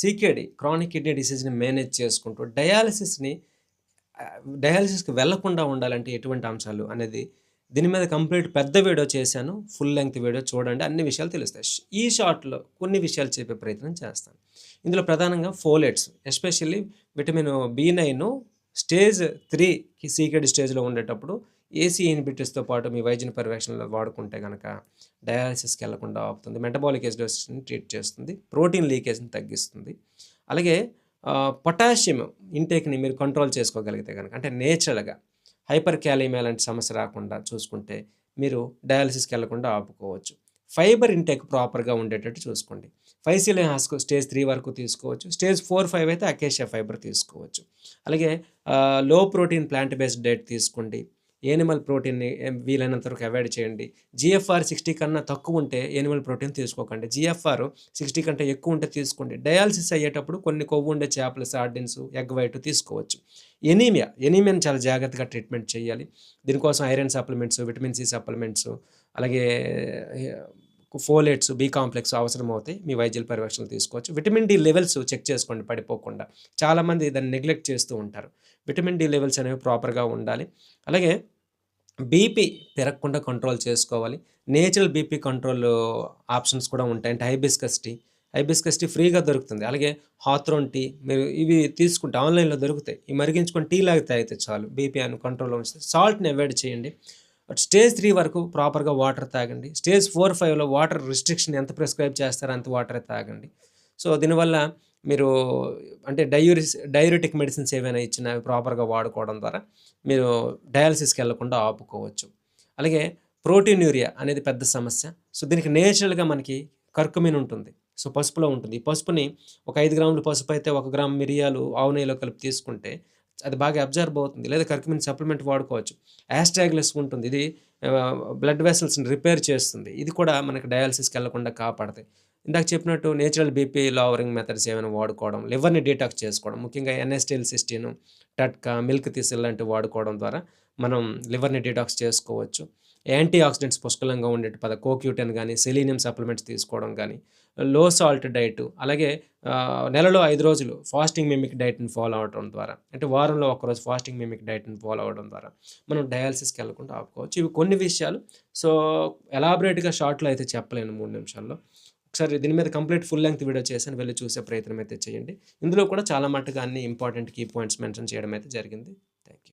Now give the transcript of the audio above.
C K D chronic kidney డిసీజ్ని manage చేసుకుంటూ డయాలసిస్ని డయాలసిస్కి వెళ్ళకుండా ఉండాలంటే ఎటువంటి అంశాలు అనేది దీని మీద కంప్లీట్ పెద్ద వీడియో చేశాను. ఫుల్ లెంగ్త్ వీడియో చూడండి. అన్ని విషయాలు తెలుస్తాయి. ఈ షార్ట్లో కొన్ని విషయాలు చెప్పే ప్రయత్నం చేస్తాను. ఇందులో ప్రధానంగా folates especially vitamin B nine stage త్రీకి సీకెడ్ స్టేజ్లో ఉండేటప్పుడు ఏసీ ఇన్హిబిటర్స్తో పాటు మీ వైద్యుని పర్యవేక్షణలో వాడుకుంటే కనుక డయాలసిస్కి వెళ్ళకుండా ఆపుతుంది. మెటబాలిక్ ఎసిడోసిస్ని ట్రీట్ చేస్తుంది. ప్రోటీన్ లీకేజ్ని తగ్గిస్తుంది. అలాగే పొటాషియం ఇంటేక్ని మీరు కంట్రోల్ చేసుకోగలిగితే కనుక అంటే నేచురల్గా హైపర్ క్యాలిమియా లాంటి సమస్య రాకుండా చూసుకుంటే మీరు డయాలసిస్కి వెళ్ళకుండా ఆపుకోవచ్చు. ఫైబర్ ఇంటేక్ ప్రాపర్గా ఉండేటట్టు చూసుకోండి. ఫైసిలిన్ హాస్కో స్టేజ్ త్రీ వరకు తీసుకోవచ్చు. స్టేజ్ ఫోర్ ఫైవ్ అయితే అకేషియా ఫైబర్ తీసుకోవచ్చు. అలాగే low protein plant based diet తీసుకోండి. ఏనిమల్ ప్రోటీన్ని eh, వీలైనంత వరకు అవాయిడ్ చేయండి. జిఎఫ్ఆర్ సిక్స్టీ కన్నా తక్కువ ఉంటే ఏనిమల్ ప్రోటీన్ తీసుకోకండి. జిఎఫ్ఆర్ సిక్స్టీ కంటే ఎక్కువ ఉంటే తీసుకోండి. డయాలసిస్ అయ్యేటప్పుడు కొన్ని కొవ్వు ఉండే చేపలు సార్డిన్స్ ఎగ్ వైట్ తీసుకోవచ్చు. ఎనీమియా ఎనీమియాని చాలా జాగ్రత్తగా ట్రీట్మెంట్ చేయాలి. దీనికోసం iron supplements vitamin C supplements అలాగే eh, ఫోలేట్స్ బీ కాంప్లెక్స్ అవసరం అవుతాయి మీ వైద్యుల పర్యవేక్షణలు తీసుకోవచ్చు. విటమిన్ డి లెవెల్స్ చెక్ చేసుకోండి పడిపోకుండా. చాలామంది దాన్ని నెగ్లెక్ట్ చేస్తూ ఉంటారు. విటమిన్ డి లెవెల్స్ అనేవి ప్రాపర్గా ఉండాలి. అలాగే బీపీ పెరగకుండా కంట్రోల్ చేసుకోవాలి. నేచురల్ బీపీ కంట్రోల్ ఆప్షన్స్ కూడా ఉంటాయి. అంటే హైబిస్కస్ టీ. హైబిస్కస్ టీ ఫ్రీగా దొరుకుతుంది. అలాగే హాత్రోన్ టీ మీరు ఇవి తీసుకుంటే ఆన్లైన్లో దొరుకుతాయి. ఈ మరిగించుకొని టీ లాగా తాగితే చాలు. బీపీ అని కంట్రోల్లో ఉంచుతుంది సాల్ట్ని అవాయిడ్ చేయండి. స్టేజ్ త్రీ వరకు ప్రాపర్గా వాటర్ తాగండి. స్టేజ్ ఫోర్ ఫైవ్లో వాటర్ రిస్ట్రిక్షన్ ఎంత ప్రిస్క్రైబ్ చేస్తారో అంత వాటర్ తాగండి. సో దీనివల్ల మీరు అంటే డయూరిస్ డయూరిటిక్ మెడిసిన్స్ ఏవైనా ఇచ్చినా అవి ప్రాపర్గా వాడుకోవడం ద్వారా మీరు డయాలసిస్కి వెళ్ళకుండా ఆపుకోవచ్చు. అలాగే ప్రోటీన్ యూరియా అనేది పెద్ద సమస్య. సో దీనికి నేచురల్గా మనకి కర్కుమిన్ ఉంటుంది. సో పసుపులో ఉంటుంది. ఈ పసుపుని ఒక ఐదు గ్రాములు పసుపు అయితే ఒక గ్రామ్ మిరియాలు ఆవు నెయ్యిలో కలిపి తీసుకుంటే అది బాగా అబ్జర్వ్ అవుతుంది. లేదా కర్కుమిన్ సప్లిమెంట్ వాడుకోవచ్చు. యాస్ట్రాగ్లెస్ ఉంటుంది ఇది బ్లడ్ వెసల్స్ని రిపేర్ చేస్తుంది. ఇది కూడా మనకి డయాలసిస్కి వెళ్ళకుండా కాపాడుతాయి. ఇందాక చెప్పినట్టు నేచురల్ బీపీ లోవరింగ్ మెథడ్స్ ఏమైనా వాడుకోవడం లివర్ని డీటాక్స్ చేసుకోవడం ముఖ్యంగా ఎన్ఎస్టీల్ సిస్టీన్ టట్కా మిల్క్ తీసిల్ లాంటివి వాడుకోవడం ద్వారా మనం లివర్ని డీటాక్స్ చేసుకోవచ్చు. యాంటీ ఆక్సిడెంట్స్ పుష్కలంగా ఉండేటి పద కోక్యూటెన్ కానీ సెలీనియం సప్లిమెంట్స్ తీసుకోవడం కానీ లో సాల్ట్ డైట్ అలాగే నెలలో ఐదు రోజులు ఫాస్టింగ్ మిమిక్ డైట్ని ఫాలో అవడం ద్వారా అంటే వారంలో ఒకరోజు ఫాస్టింగ్ మిమిక్ డైట్ని ఫాలో అవడం ద్వారా మనం డయాలసిస్కి వెళ్ళకుండా ఆపుకోవచ్చు. ఇవి కొన్ని విషయాలు. సో ఎలాబరేట్గా షార్ట్లో అయితే చెప్పలేను మూడు నిమిషాల్లో. ఒకసారి దీని మీద కంప్లీట్ ఫుల్ లెంగ్త్ వీడియో చేసి వెళ్ళి చూసే ప్రయత్నం అయితే చేయండి. ఇందులో కూడా చాలా మట్టుగా అన్ని ఇంపార్టెంట్ కీ పాయింట్స్ మెన్షన్ చేయడం అయితే జరిగింది. Thank you